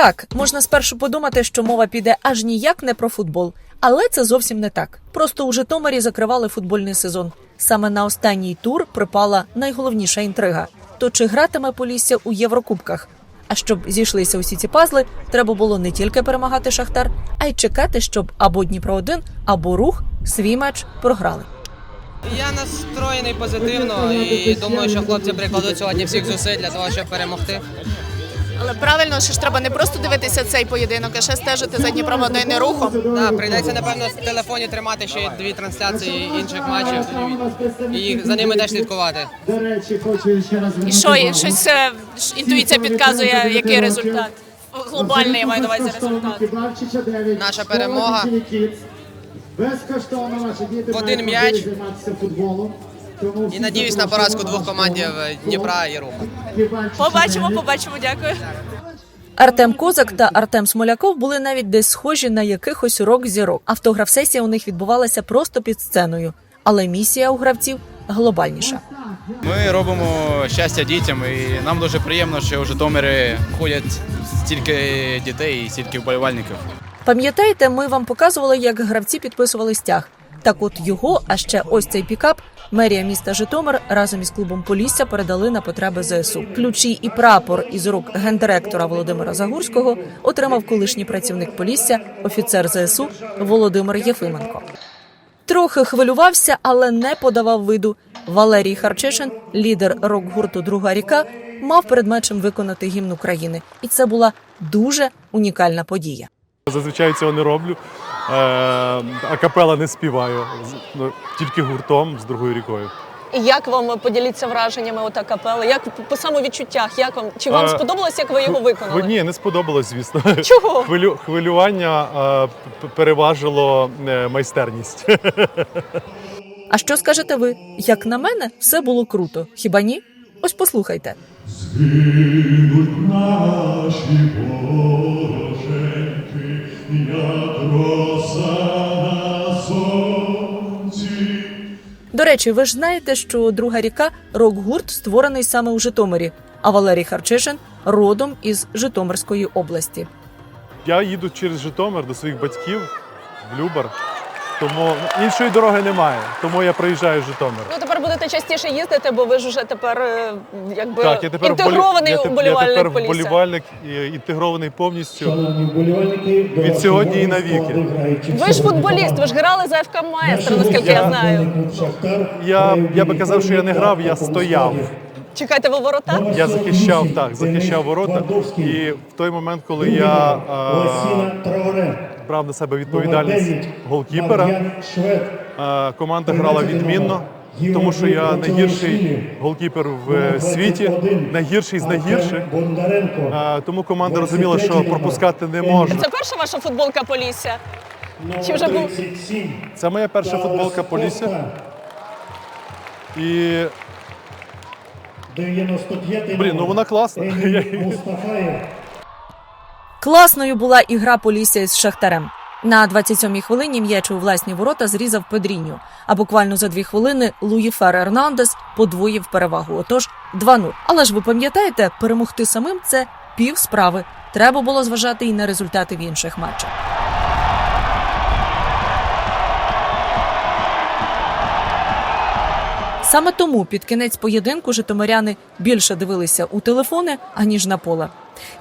Так, можна спершу подумати, що мова піде аж ніяк не про футбол, але це зовсім не так. Просто у Житомирі закривали футбольний сезон. Саме на останній тур припала найголовніша інтрига: то чи гратиме Полісся у Єврокубках? А щоб зійшлися усі ці пазли, треба було не тільки перемагати Шахтар, а й чекати, щоб або Дніпро 1 або рух свій матч програли. Я настроєний позитивно і думаю, що хлопці прикладуть сьогодні всіх зусиль для того, щоб перемогти. Але правильно, що ж треба не просто дивитися цей поєдинок, а ще стежити за Дніпром один рухом. Так, прийдеться напевно в телефоні тримати ще дві трансляції інших матчів і їх за ними теж слідкувати. До речі, хочу ще раз І що, і щось е, ж інтуїція підказує, який результат? Глобальний я маю на увазі результат. Наша перемога. Безкоштовно ваші діти В один мають м'яч. можливість займатися футболом. І надіюсь на поразку двох командів Дніпра і Руха. Побачимо, побачимо, дякую. Артем Козак та Артем Смоляков були навіть десь схожі на якихось рок-зірок. Автограф-сесія у них відбувалася просто під сценою, але місія у гравців глобальніша. Ми робимо щастя дітям, і нам дуже приємно, що у Житомирі ходять стільки дітей і стільки вболівальників. Пам'ятаєте, ми вам показували, як гравці підписували стяг. Так, от його, а ще ось цей пікап, мерія міста Житомир разом із клубом Полісся передали на потреби ЗСУ. Ключі і прапор із рук гендиректора Володимира Загурського отримав колишній працівник Полісся, офіцер ЗСУ Володимир Єфименко. Трохи хвилювався, але не подавав виду. Валерій Харчишин, лідер рок-гурту Друга ріка, мав перед матчем виконати гімн України, і це була дуже унікальна подія. Зазвичай цього не роблю. Е, а капела не співаю. Ну, Тільки гуртом з другою рікою. І як вам поділіться враженнями ота капели? Як по самовідчуттях? Як вам чи вам Е, сподобалось, як ви його виконали? Ні, не сподобалось, звісно. Чого? Хвилю, хвилювання е, переважило е, майстерність. А що скажете ви? Як на мене, все було круто. Хіба ні? Ось послухайте. Наші вороженьки, До речі, ви ж знаєте, що друга ріка рок-гурт створений саме у Житомирі, а Валерій Харчишин родом із Житомирської області. Я їду через Житомир до своїх батьків в Любар. Тому ну, іншої дороги немає. Тому я приїжджаю в Житомир. Ну тепер будете частіше їздити, бо ви ж уже тепер е, якби Так, я тепер інтегрований вболі- я, теп- я вболівальник тепер Полісся. вболівальник і інтегрований повністю. Шановні вболівальники, до Від сьогодні і навіки. Ви ж суперників. футболіст, ви ж грали за ФК Маестро, наскільки я знаю. футбольний клуб «Шахтар» Я- я би казав, що я не грав, я стояв. Чекайте ви ворота? Я захищав так, захищав ворота. І в той момент, коли я Олесіна е, Траоре, брав на себе відповідальність голкіпера, команда грала відмінно, тому що я найгірший голкіпер в світі, найгірший з найгірших. Тому команда розуміла, що пропускати не можна. Це перша ваша футболка Полісся? Чи вже був? Це моя перша футболка Полісся. І Блін, ну вона класна. Класною була і гра Полісся із Шахтарем. На 27-й хвилині м'яч у власні ворота зрізав Педріньо, а буквально за дві хвилини Луїфер Ернандес подвоїв перевагу. Отож 2-0. Але ж ви пам'ятаєте, перемогти самим це пів справи. Треба було зважати і на результати в інших матчах. Саме тому під кінець поєдинку житомиряни більше дивилися у телефони, аніж на поле.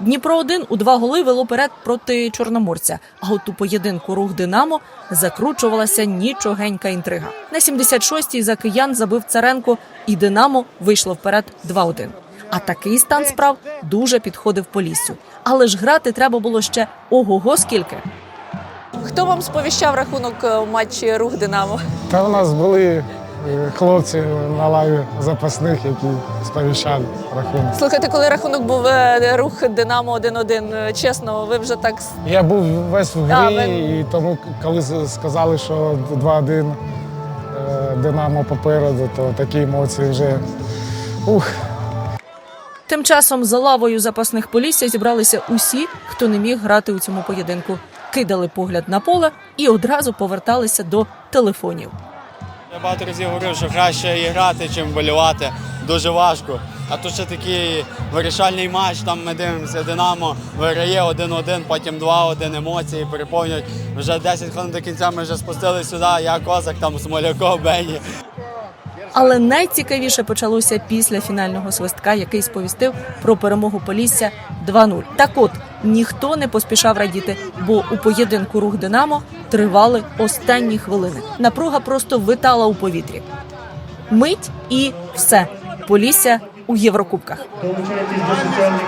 Дніпро 1 у два голи вело перед проти чорноморця. А от у поєдинку рух Динамо закручувалася нічогенька інтрига. На 76-й за киян забив Царенко, і Динамо вийшло вперед 2-1. А такий стан справ дуже підходив Поліссю. Але ж грати треба було ще ого-го скільки. Хто вам сповіщав рахунок е, матчі Рух Динамо? Та у нас були хлопці на лаві запасних, які сповіщали рахунок. Слухайте, коли рахунок був е, рух Динамо 1-1, е, чесно, ви вже так Я був весь в А, ви- і тому, коли сказали, що 2-1 е, Динамо попереду, то такі емоції вже ух. Тим часом за лавою запасних Полісся зібралися усі, хто не міг грати у цьому поєдинку. Кидали погляд на поле і одразу поверталися до телефонів. Я багато разів говорив, що краще і грати, чим болювати. Дуже важко. А тут ще такий вирішальний матч. Там ми дивимося, Динамо виграє 1-1, потім 2-1 емоції переповнюють. Вже 10 хвилин до кінця ми вже спустили сюди. Я козак, там Смоляков, Бені. Але найцікавіше почалося після фінального свистка, який сповістив про перемогу Полісся 2-0. Так от ніхто не поспішав радіти, бо у поєдинку рух Динамо тривали останні хвилини. Напруга просто витала у повітрі. Мить і все. Полісся у Єврокубках. Долучайтесь до соціальних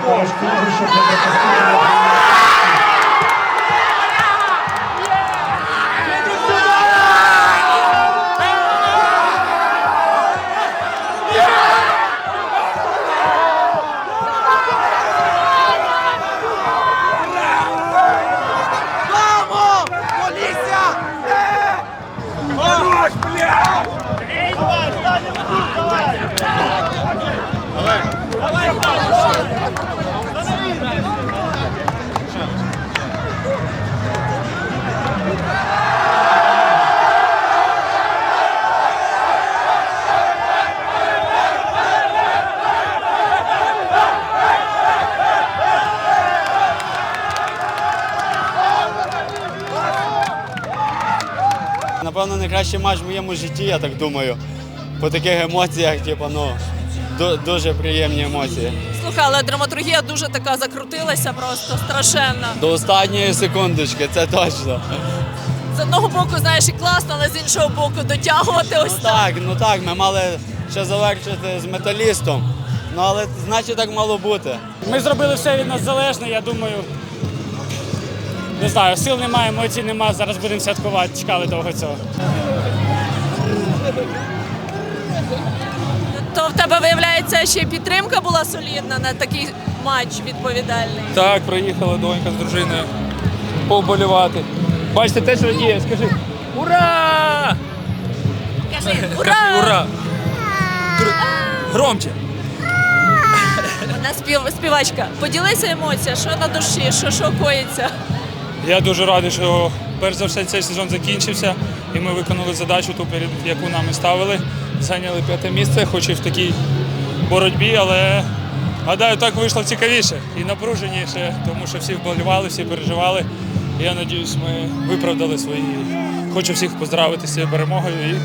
Напевно, найкращий матч в моєму житті, я так думаю. По таких емоціях, типу, ну, дуже приємні емоції. Слухай, але драматургія дуже така закрутилася, просто страшенна. До останньої секундочки, це точно. З одного боку, знаєш, і класно, але з іншого боку дотягувати ось Ну так, ну так, ми мали ще завершити з металістом. Ну але значить так мало бути. Ми зробили все від нас залежне, я думаю. Не знаю, сил немає, емоцій немає. Зараз будемо святкувати. Чекали довго цього. То в тебе виявляється ще й підтримка була солідна на такий матч відповідальний. Так, приїхала донька з дружиною повболівати. Бачите, теж радіє, скажи. Ура! Кажи, ура! Громче! Вона спів, співачка. Поділися емоція, що на душі, що, що коїться. Я дуже радий, що перш за все цей сезон закінчився, і ми виконали задачу, ту, яку нам і ставили. Зайняли п'яте місце, хоч і в такій боротьбі, але гадаю, так вийшло цікавіше і напруженіше, тому що всі вболівали, всі переживали. Я сподіваюся, ми виправдали свої. Хочу всіх поздравити з цією перемогою і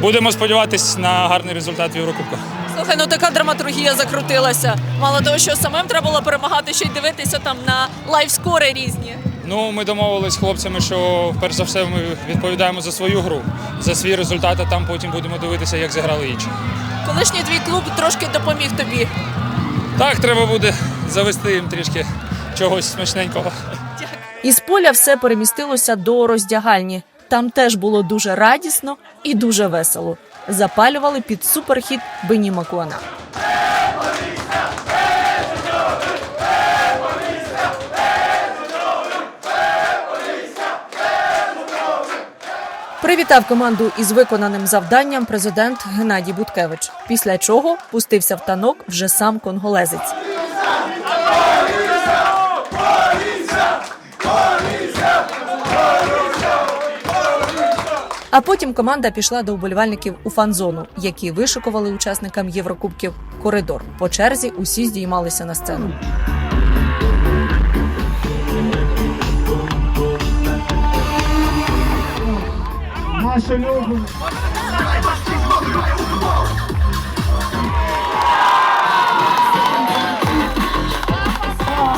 будемо сподіватися на гарний результат в Єврокубках. Слухай, ну така драматургія закрутилася. Мало того, що самим треба було перемагати, ще й дивитися там на лайфскори різні. Ну, ми домовились з хлопцями, що перш за все ми відповідаємо за свою гру, за свій результат, а там потім будемо дивитися, як зіграли інші. Колишній твій клуб трошки допоміг тобі. Так, треба буде завести їм трішки чогось смачненького. Із поля все перемістилося до роздягальні. Там теж було дуже радісно і дуже весело. Запалювали під суперхіт Бені Макуана. Привітав команду із виконаним завданням президент Геннадій Буткевич. Після чого пустився в танок вже сам конголезець. А потім команда пішла до вболівальників у фан-зону, які вишикували учасникам Єврокубків коридор. По черзі усі здіймалися на сцену. Люди.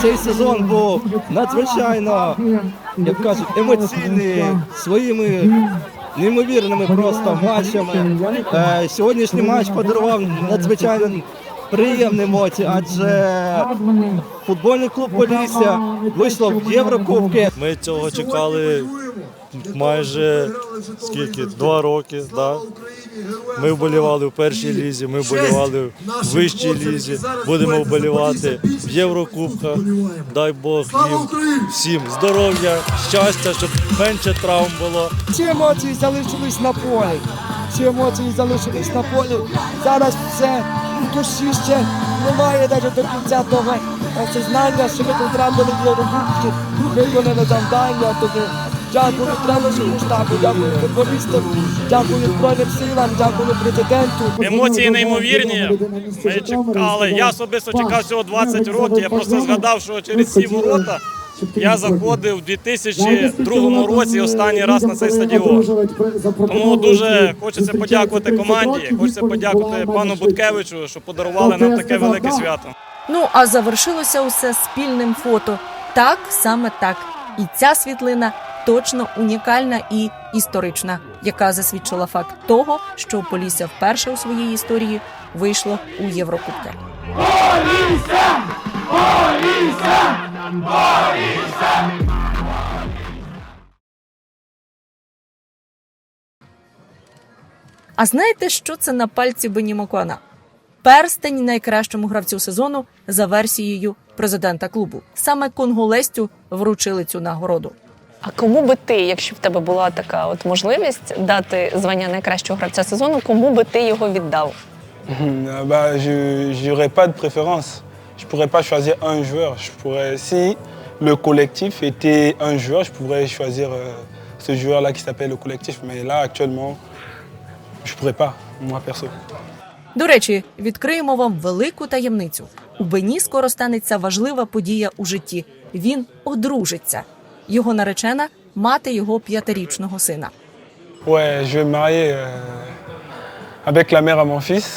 Цей сезон був надзвичайно, як кажуть, емоційний своїми неймовірними просто матчами. Е, Сьогоднішній матч подарував надзвичайно приємні емоції, адже футбольний клуб Полісся вийшло в Єврокубки. Ми цього чекали майже скільки? Два роки. Да? Ми вболівали в першій лізі, ми вболівали в вищій лізі, будемо вболівати в Єврокубках. Дай Бог їм всім здоров'я, щастя, щоб менше травм було. Ці емоції залишились на полі. Ці емоції залишились на полі. Зараз все в душі ще немає навіть до кінця того осознання, що ми потрапили в Єврокубки, виконали завдання, тобі Дякую тренерському штабу, дякую футболістам, дякую Збройним силам, дякую президенту. Емоції неймовірні. Ми чекали. Я особисто чекав всього 20 років. Я просто згадав, що через ці ворота я заходив у 2002 році останній раз на цей стадіон. Тому дуже хочеться подякувати команді, хочеться подякувати пану Буткевичу, що подарували нам таке велике свято. Ну а завершилося усе спільним фото. Так, саме так. І ця світлина точно унікальна і історична, яка засвідчила факт того, що Полісся вперше у своїй історії вийшло у Єврокубки. А знаєте, що це на пальці Бені Макуана? Перстень найкращому гравцю сезону за версією президента клубу. Саме конголестю вручили цю нагороду. А кому би ти, якщо в тебе була така от можливість дати звання найкращого гравця сезону, кому би ти його віддав? Euh, bah, je n'aurais pas de préférence. Je ne pourrais pas choisir un joueur. Je pourrais, si le collectif était un joueur, je pourrais choisir euh, ce joueur-là qui s'appelle le collectif. Mais là, actuellement, je ne pourrais pas, moi perso. До речі, відкриємо вам велику таємницю. У Бені скоро станеться важлива подія у житті. Він одружиться. Його наречена мати його п'ятирічного сина. Ouais, je vais me marier euh, avec la mère à mon fils.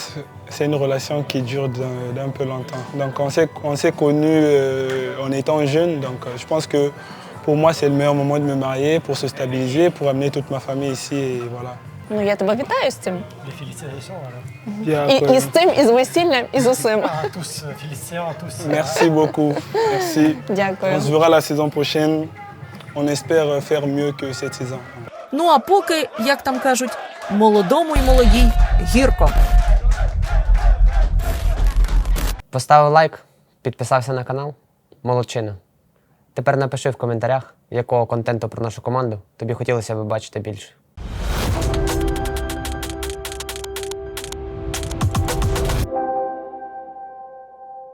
C'est une relation qui dure d'un d'un peu longtemps. Donc on s'est on s'est connus euh, en étant jeunes. Donc euh, je pense que pour moi, c'est le meilleur moment de me marier, pour se stabiliser, pour amener toute ma famille ici. Et voilà. Ну я тебе вітаю з цим. І, і з цим, і з весіллям, і з усім. Merci beaucoup. Merci. Дякую. On se verra la saison prochaine. On espère faire mieux que cette saison. Ну а поки, як там кажуть, молодому й молодій гірко. Поставив лайк, підписався на канал. Молодчина. Тепер напиши в коментарях, якого контенту про нашу команду тобі хотілося б бачити більше.